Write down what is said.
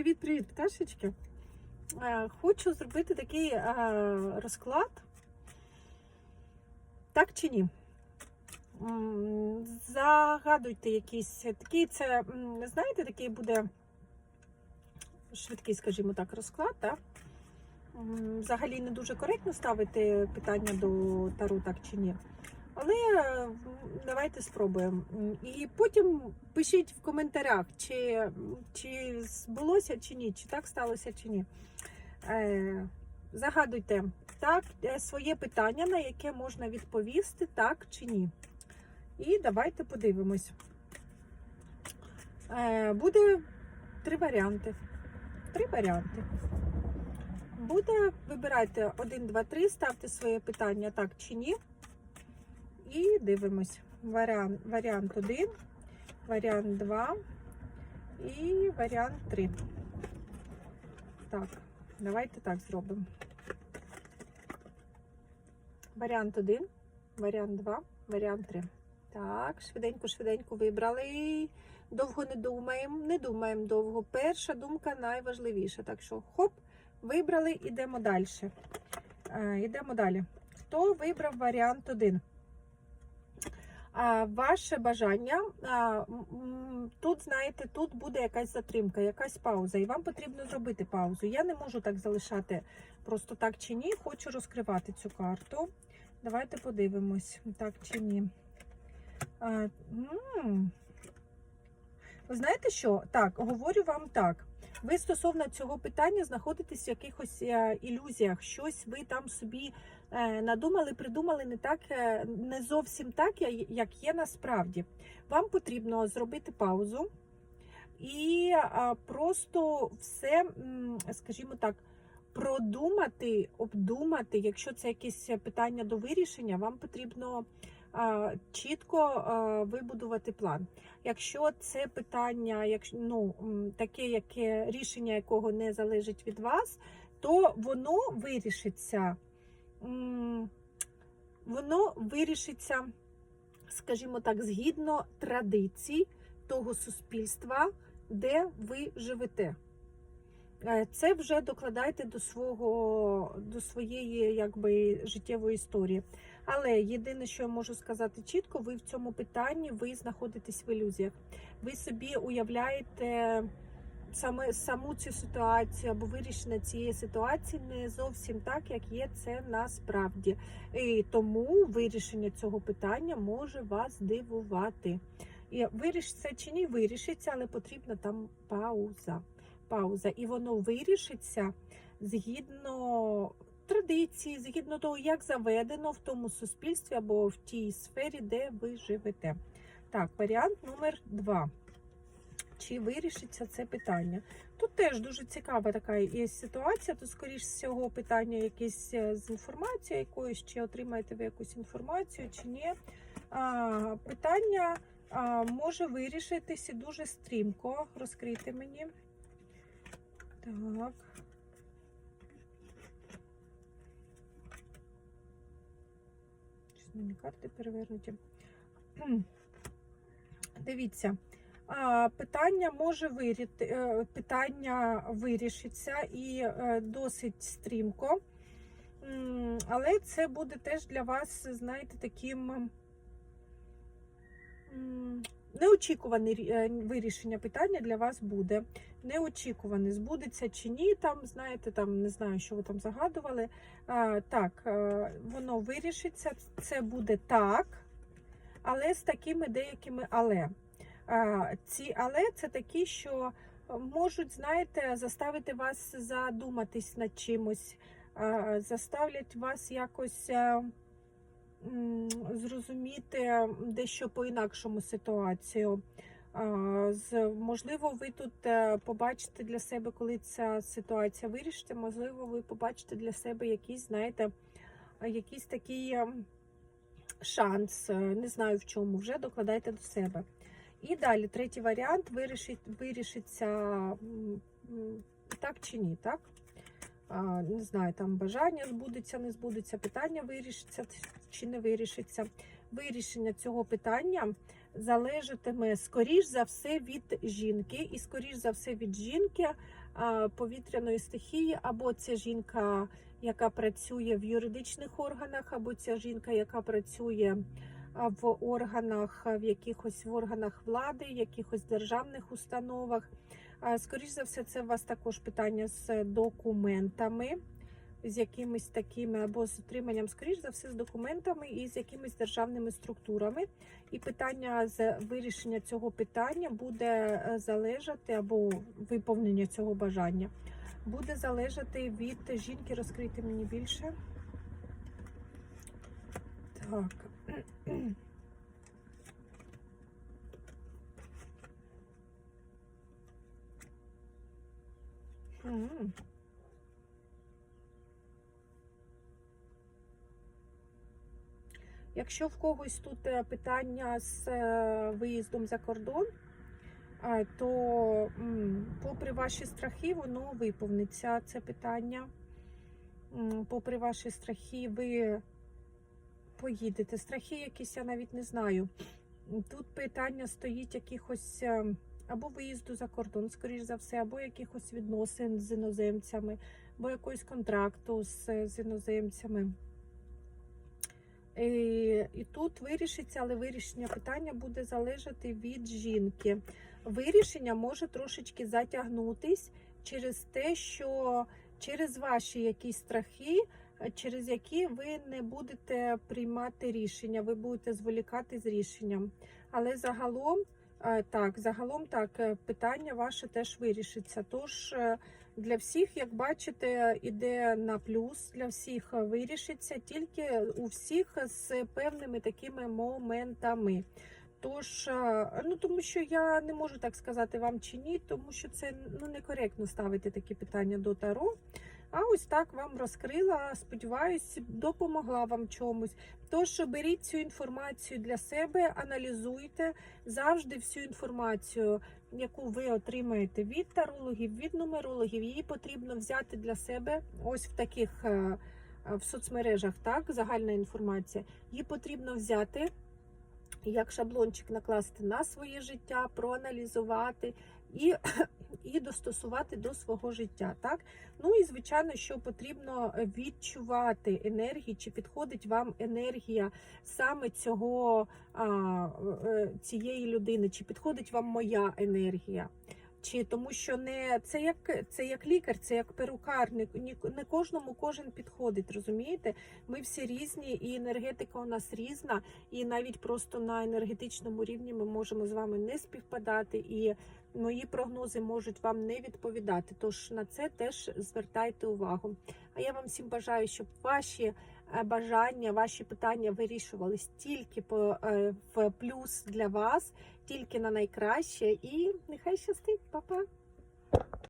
Привіт-привіт, пташечки. Е, Хочу зробити такий е, розклад. Так чи ні? Загадуйте якісь такий, це, знаєте, такий буде швидкий, скажімо так, розклад. Так? Взагалі не дуже коректно ставити питання до Тару, так чи ні. Але давайте спробуємо. І потім пишіть в коментарях, чи, чи збулося чи ні, чи так сталося чи ні. Е, загадуйте так, е, своє питання, на яке можна відповісти, так чи ні. І давайте подивимось. Е, буде три варіанти. Три варіанти. Буде, вибирайте 1, 2, 3, ставте своє питання так чи ні. І дивимось. Варіант, варіант 1, варіант 2 і варіант 3. Так, давайте так зробимо. Варіант 1, варіант 2, варіант 3. Так, швиденько, швиденько вибрали. Довго не думаємо, не думаємо довго. Перша думка найважливіша. Так що, хоп, вибрали, ідемо далі. Е, Йдемо далі. Хто вибрав варіант 1? Ваше бажання тут, знаєте, тут буде якась затримка, якась пауза, і вам потрібно зробити паузу. Я не можу так залишати просто так чи ні. Хочу розкривати цю карту. Давайте подивимось, так чи ні. Ви знаєте що? Так, говорю вам так. Ви стосовно цього питання знаходитесь в якихось е, ілюзіях, щось ви там собі надумали, придумали не так, е, не зовсім так, як є насправді. Вам потрібно зробити паузу і просто все, скажімо так, продумати, обдумати. Якщо це якесь питання до вирішення, вам потрібно чітко вибудувати план. Якщо це питання, якщо ну таке, яке рішення якого не залежить від вас, то воно вирішиться. Воно вирішиться, скажімо так, згідно традицій того суспільства, де ви живете. Е, Це вже докладайте до свого до своєї якби життєвої історії. Але єдине, що я можу сказати чітко, ви в цьому питанні ви знаходитесь в ілюзіях. Ви собі уявляєте саме саму цю ситуацію або вирішення цієї ситуації не зовсім так, як є це насправді. І тому вирішення цього питання може вас дивувати. І вирішиться чи ні, вирішиться, але потрібна там пауза. Пауза, і воно вирішиться згідно традиції, згідно того, як заведено в тому суспільстві або в тій сфері, де ви живете. Так, варіант номер два. Чи вирішиться це питання? Тут теж дуже цікава така є ситуація. То, скоріш всього, питання якесь е, з інформацією якоюсь, чи отримаєте ви якусь інформацію, чи ні. А, питання а, може вирішитися дуже стрімко. Розкрийте мені. Так. Щось мені карти перевернуті. Дивіться. Питання може виріти, е, питання вирішиться і е, досить стрімко. Але це буде теж для вас, знаєте, таким неочікуване вирішення питання для вас буде. Неочікуване, збудеться чи ні, там, знаєте, там не знаю, що ви там загадували. А, Так, е, воно вирішиться, це буде так, але з такими деякими але. Ці але це такі, що можуть, знаєте, заставити вас задуматись над чимось, заставлять вас якось е, зрозуміти дещо по-інакшому ситуацію. Можливо, ви тут е, побачите для себе, коли ця ситуація вирішиться, можливо, ви побачите для себе якийсь, знаєте, якийсь такий е, шанс, е, не знаю в чому, вже докладайте до себе. І далі, третій варіант вирішить, вирішиться так чи ні, так? Не знаю, там бажання збудеться, не збудеться, питання вирішиться чи не вирішиться. Вирішення цього питання залежатиме скоріш за все від жінки, і скоріш за все від жінки повітряної стихії, або це жінка, яка працює в юридичних органах, або ця жінка, яка працює в органах, в якихось в органах влади, якихось державних установах. А, Скоріш за все, це у вас також питання з документами, з якимись такими або з отриманням, скоріш за все, з документами і з якимись державними структурами. І питання з вирішення цього питання буде е, залежати або виповнення цього бажання буде залежати від жінки. Розкрити мені більше. Так. Якщо в когось тут е, питання з е, виїздом за кордон, е, то попри ваші страхи, воно виповниться це питання. Попри ваші страхи, ви поїдете. Страхи якісь, я навіть не знаю. Тут питання стоїть якихось е, або виїзду за кордон, скоріш за все, або якихось відносин з іноземцями, або якогось контракту з, з іноземцями. І, і тут вирішиться, але вирішення питання буде залежати від жінки. Вирішення може трошечки затягнутись через те, що через ваші якісь страхи, через які ви не будете приймати рішення, ви будете зволікати з рішенням. Але загалом, е, так, загалом так, е, питання ваше теж вирішиться. Тож е, для всіх, як бачите, іде на плюс, для всіх вирішиться, тільки у всіх з певними такими моментами. Тож, е, ну тому що я не можу так сказати вам чи ні, тому що це ну некоректно ставити такі питання до Таро. А ось так вам розкрила. Сподіваюсь, допомогла вам чомусь. Тож беріть цю інформацію для себе, аналізуйте завжди всю інформацію, яку ви отримаєте від тарологів, від нумерологів. Її потрібно взяти для себе ось в таких е, е, в соцмережах. Так, загальна інформація. Її потрібно взяти як шаблончик накласти на своє життя, проаналізувати і, і достосувати до свого життя. Так? Ну і звичайно, що потрібно відчувати енергії, чи підходить вам енергія саме цього а, е, цієї людини, чи підходить вам моя енергія. Чи тому, що не це як це як лікар, це як перукар. Не, ні- не кожному кожен підходить. Розумієте? Ми всі різні, і енергетика у нас різна, і навіть просто на енергетичному рівні ми можемо з вами не співпадати, і мої прогнози можуть вам не відповідати. Тож на це теж звертайте увагу. А я вам всім бажаю, щоб ваші е, бажання, ваші питання вирішувались тільки по е, в плюс для вас, тільки на найкраще. І нехай щастить, Па-па!